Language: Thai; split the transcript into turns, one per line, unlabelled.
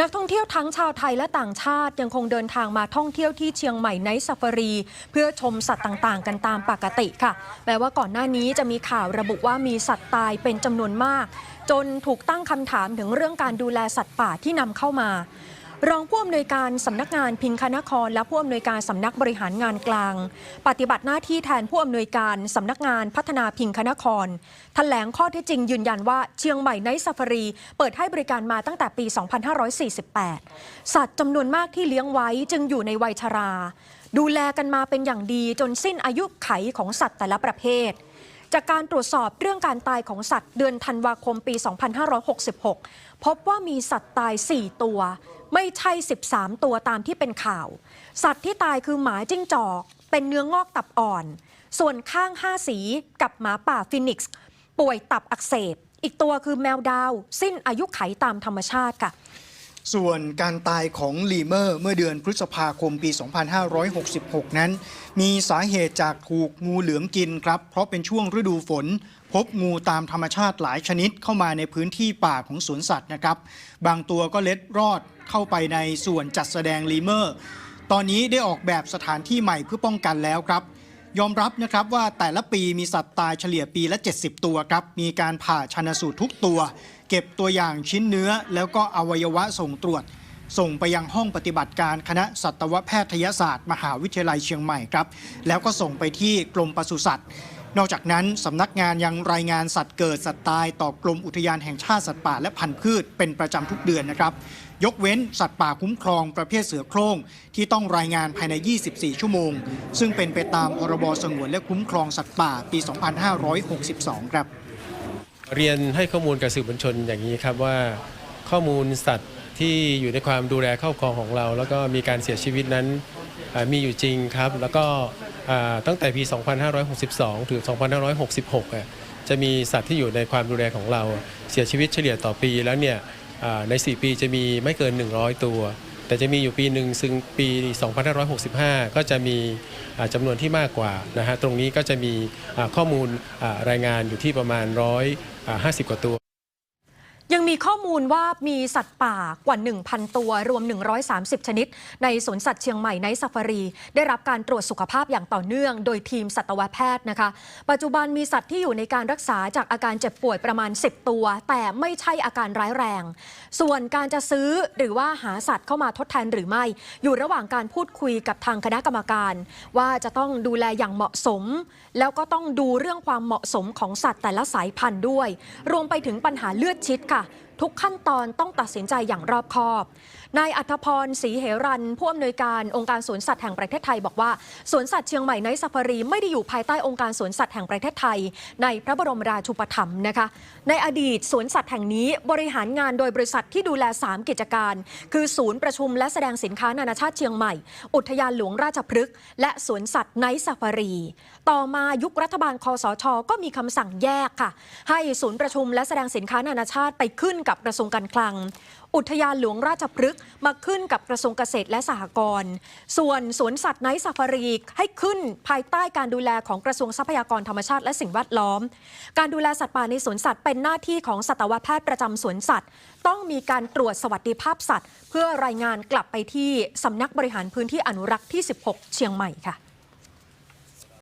นักท่องเที่ยวทั้งชาวไทยและต่างชาติยังคงเดินทางมาท่องเที่ยวที่เชียงใหม่ไนท์ซาฟารี เพื่อชมสัตว์ต่างๆ กันตามปกติค่ะ แม้ว่าก่อนหน้านี้จะมีข่าวระบุว่ามีสัตว์ตายเป็นจำนวนมาก จนถูกตั้งคำถามถึงเรื่องการดูแลสัตว์ป่าที่นำเข้ามา รองผู้อำนวยการสำนักงานพิงคนคร และผู้อำนวยการสำนักบริหารงานกลาง ปฏิบัติหน้าที่แทนผู้อำนวยการสำนักงานพัฒนาพิงคนครแถลงข้อเท็จจริงยืนยันว่าเชียงใหม่ไนท์ซาฟารี เปิดให้บริการมาตั้งแต่ปี 2548 สัตว์จำนวนมากที่เลี้ยงไว้จึงอยู่ในวัยชรา ดูแลกันมาเป็นอย่างดีจนสิ้นอายุไขของสัตว์แต่ละประเภทจากการตรวจสอบเรื่องการตายของสัตว์เดือนธันวาคมปี 2566 พบว่ามีสัตว์ตาย 4 ตัว ไม่ใช่ 13 ตัวตามที่เป็นข่าว สัตว์ที่ตายคือหมาจิ้งจอก เป็นเนื้องอกตับอ่อน ส่วนข้าง 5 สีกับหมาป่าฟินิกซ์ป่วยตับอักเสบ อีกตัวคือแมวดาว สิ้นอายุไขตามธรรมชาติค่ะ
ส่วนการตายของลีเมอร์เมื่อเดือนพฤษภาคมปี 2566 นั้น มีสาเหตุจากถูกงูเหลือมกินครับ เพราะเป็นช่วงฤดูฝนพบงูตามธรรมชาติหลายชนิดเข้ามาในพื้นที่ป่าของสวนสัตว์นะครับ บางตัวก็เล็ดรอดเข้าไปในส่วนจัดแสดงลีเมอร์ ตอนนี้ได้ออกแบบสถานที่ใหม่เพื่อป้องกันแล้วครับ ยอมรับนะครับว่าแต่ละปีมีสัตว์ตายเฉลี่ยปีละ 70 ตัวครับ มีการผ่าชันสูตรทุกตัว เก็บตัวอย่างชิ้นเนื้อ แล้วก็อวัยวะส่งตรวจ ส่งไปยังห้องปฏิบัติการคณะสัตวแพทยศาสตร์ มหาวิทยาลัยเชียงใหม่ครับ แล้วก็ส่งไปที่กรมปศุสัตว์ นอกจากนั้นสำนักงานยังรายงานสัตว์เกิดสัตว์ตายต่อกรมอุทยานแห่งชาติสัตว์ป่าและพันธุ์พืชเป็นประจำทุกเดือนนะครับ ยกเว้นสัตว์ป่าคุ้มครองประเภทเสือโคร่งที่ต้องรายงานภายใน 24 ชั่วโมง ซึ่งเป็นไปตามพรบสงวนและคุ้มครองสัตว์ป่าปี 2562 ครับ
เรียนให้ข้อมูลกับสื่อมวลชนอย่างนี้ครับว่าข้อมูลสัตว์ที่อยู่ในความดูแลครอบครองของเรา แล้วก็มีการเสียชีวิตนั้นมีอยู่จริงครับ แล้วก็ ตั้งแต่ปี 2562 ถึง 2566อะจะมีสัตว์ที่อยู่ในความดูแลของเราเสียชีวิตเฉลี่ยต่อปีแล้วเนี่ยอ่าใน 4 ปีจะมีไม่เกิน 100 ตัว แต่จะมีอยู่ปีหนึ่งซึ่งปี 2565 ก็จะมีอ่าจำนวนที่มากกว่านะฮะตรงนี้ก็จะมีอ่าข้อมูลอ่ารายงานอยู่ที่ประมาณ 150 กว่าตัว
ยังมีข้อมูลว่ามีสัตว์ป่ากว่า 1,000 ตัว รวม 130 ชนิด ในสวนสัตว์เชียงใหม่ในซาฟารี ได้รับการตรวจสุขภาพอย่างต่อเนื่อง โดยทีมสัตวแพทย์นะคะ ปัจจุบันมีสัตว์ที่อยู่ในการรักษาจากอาการเจ็บป่วยประมาณ 10 ตัว แต่ไม่ใช่อาการร้ายแรง ส่วนการจะซื้อหรือว่าหาสัตว์เข้ามาทดแทนหรือไม่ อยู่ระหว่างการพูดคุยกับทางคณะกรรมการ ว่าจะต้องดูแลอย่างเหมาะสม แล้วก็ต้องดูเรื่องความเหมาะสมของสัตว์แต่ละสายพันธุ์ด้วย รวมไปถึงปัญหาเลือดชิดค่ะ Yeah, ทุกขั้นตอนต้องตัดสินใจอย่างรอบคอบ นายอัธพรศรีเหรันผู้อำนวยการองค์การสวนสัตว์แห่งประเทศไทยบอกว่าสวนสัตว์เชียงใหม่ในซาฟารีไม่ได้อยู่ภายใต้องค์การสวนสัตว์แห่งประเทศไทย ในพระบรมราชูปถัมภ์นะคะ ในอดีตสวนสัตว์แห่งนี้บริหารงานโดยบริษัทที่ดูแล 3 กิจการ คือศูนย์ประชุมและแสดงสินค้านานาชาติเชียงใหม่ อุทยานหลวงราชพฤกษ์และสวนสัตว์ไนท์ซาฟารี ต่อมายุครัฐบาลคอสช ก็มีคำสั่งแยกค่ะ ให้ศูนย์ประชุมและแสดงสินค้านานาชาติไปขึ้นกับกระทรวงการคลัง อุทยานหลวงราชพฤกษ์มาขึ้นกับกระทรวงเกษตรและสหกรณ์ส่วนสวนสัตว์ไนท์ซาฟารีให้ขึ้นภายใต้การดูแลของกระทรวงทรัพยากรธรรมชาติและสิ่งแวดล้อม การดูแลสัตว์ป่าในสวนสัตว์เป็นหน้าที่ของสัตวแพทย์ประจำสวนสัตว์ ต้องมีการตรวจสวัสดิภาพสัตว์ เพื่อรายงานกลับไปที่สำนักบริหารพื้นที่อนุรักษ์ที่ 16 เชียงใหม่ค่ะ